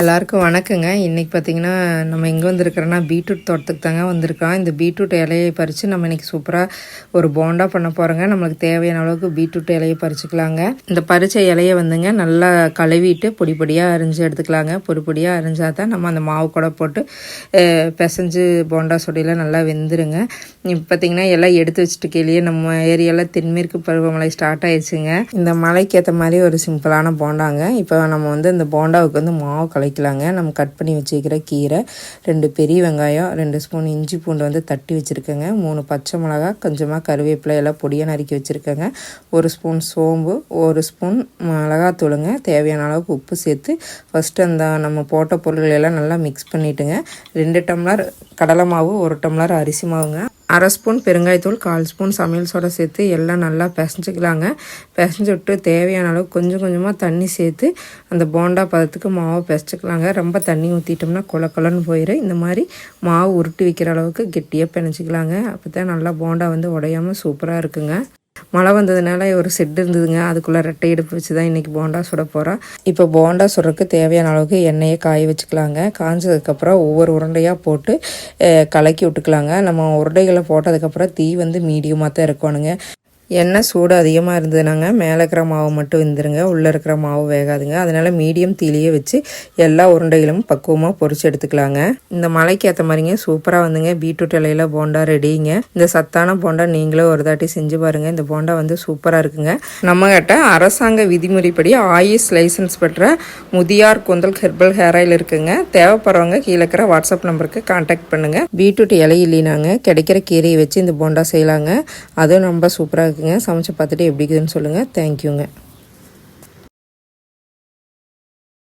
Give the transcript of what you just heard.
எல்லாருக்கும் வணக்கங்க. இன்றைக்கி பார்த்தீங்கன்னா நம்ம எங்கே வந்திருக்கிறோன்னா பீட்ரூட் தோட்டத்துக்கு தாங்க வந்திருக்கோம். இந்த பீட்ரூட் இலையை பறித்து நம்ம இன்றைக்கி சூப்பராக ஒரு போண்டா பண்ண போகிறோங்க நம்மளுக்கு தேவையான அளவுக்கு பீட்ரூட் இலையை பறிச்சுக்கலாங்க. இந்த பறிச்ச இலையை வந்துங்க நல்லா கழுவிட்டு பொடி பொடியாக அரிஞ்சு எடுத்துக்கலாங்க. பொடி பொடியாக அரிஞ்சால் தான் நம்ம அந்த மாவு கூட போட்டு பிசைஞ்சு போண்டா சொடியில் நல்லா வெந்துருங்க. இப்போ பார்த்திங்கன்னா எல்லாம் எடுத்து வச்சுட்டு கீழே நம்ம ஏரியாவில் தென்மேற்கு பருவமழை ஸ்டார்ட் ஆயிடுச்சுங்க. இந்த மலைக்கு ஏற்ற மாதிரி ஒரு சிம்பிளான போண்டாங்க. இப்போ நம்ம வந்து இந்த போண்டாவுக்கு வந்து மாவு கலைக்கலாங்க நம்ம கட் பண்ணி வச்சுக்கிற கீரை ரெண்டு பெரிய வெங்காயம் ரெண்டு ஸ்பூன் இஞ்சி பூண்டு வந்து தட்டி வச்சுருக்கேங்க. மூணு பச்சை மிளகா கொஞ்சமாக கருவேப்பிலை எல்லாம் பொடியாக நறுக்கி வச்சுருக்கேங்க. ஒரு ஸ்பூன் சோம்பு ஒரு ஸ்பூன் மிளகாத்தூளுங்க. தேவையான அளவுக்கு உப்பு சேர்த்து ஃபஸ்ட்டு அந்த நம்ம போட்ட பொருள் எல்லாம் நல்லா மிக்ஸ் பண்ணிவிட்டுங்க ரெண்டு டம்ளர் கடலை மாவு ஒரு டம்ளர் அரிசி மாவுங்க. அரை ஸ்பூன் பெருங்காயத்தூள் கால் ஸ்பூன் சமையல் சோடா சேர்த்து எல்லாம் நல்லா பிசைஞ்சிக்கலாங்க. பிசைஞ்சு விட்டு தேவையான அளவுக்கு கொஞ்சம் கொஞ்சமாக தண்ணி சேர்த்து அந்த போண்டா பதத்துக்கு மாவு பிசைச்சிக்கலாங்க. ரொம்ப தண்ணி ஊற்றிட்டோம்னா கொல கொலன்னு போயிடும் இந்த மாதிரி மாவு உருட்டி வைக்கிற அளவுக்கு கெட்டியாக பிணைச்சிக்கலாங்க அப்போ தான் நல்லா போண்டா வந்து உடையாமல் சூப்பராக இருக்குங்க. மழை வந்ததுனால ஒரு செட் இருந்ததுங்க. அதுக்குள்ளே ரெட்டை எடுப்பு வச்சு தான் இன்றைக்கி போண்டா சுட போகிறோம் இப்போ போண்டா சுடுறதுக்கு தேவையான அளவுக்கு எண்ணெயை காய வச்சுக்கலாங்க. காஞ்சதுக்கப்புறம் ஒவ்வொரு உருண்டையாக போட்டு கலக்கி விட்டுக்கலாங்க. நம்ம உருண்டைகளை போட்டதுக்கப்புறம் தீ வந்து மீடியமாக தான் இருக்கணுங்க எண்ணெய் சூடு அதிகமாக இருந்ததுனாங்க. மேலே இருக்கிற மாவு மட்டும் வெந்துருங்க உள்ளே இருக்கிற மாவு வேகாதுங்க. அதனால் மீடியம் தீலியே வச்சு எல்லா உருண்டைகளும் பக்குவமாக பொறிச்சு எடுத்துக்கலாங்க. இந்த மலைக்கு ஏற்ற மாதிரிங்க சூப்பராக வந்துங்க. பீட்ரூட் இலையில போண்டா ரெடிங்க. இந்த சத்தான போண்டா நீங்களும் ஒரு தாட்டி செஞ்சு பாருங்கள் இந்த போண்டா வந்து சூப்பராக இருக்குங்க. நம்மகிட்ட அரசாங்க விதிமுறைப்படி ஆயுஷ் லைசன்ஸ் பெற்ற முதியார் கொந்தல் ஹெர்பல் ஹேர் ஆயில் இருக்குங்க. தேவைப்படுறவங்க கீழே இருக்கிற வாட்ஸ்அப் நம்பருக்கு கான்டாக்ட் பண்ணுங்கள் பீட்ரூட் இலை இல்லைனாங்க கிடைக்கிற கீரையை வச்சு இந்த போண்டா செய்யலாங்க. அதுவும் ரொம்ப சூப்பராக இருக்குங்க சமைச்சு பார்த்துட்டு எப்படி இருக்குதுன்னு சொல்லுங்கள் தேங்க்யூங்க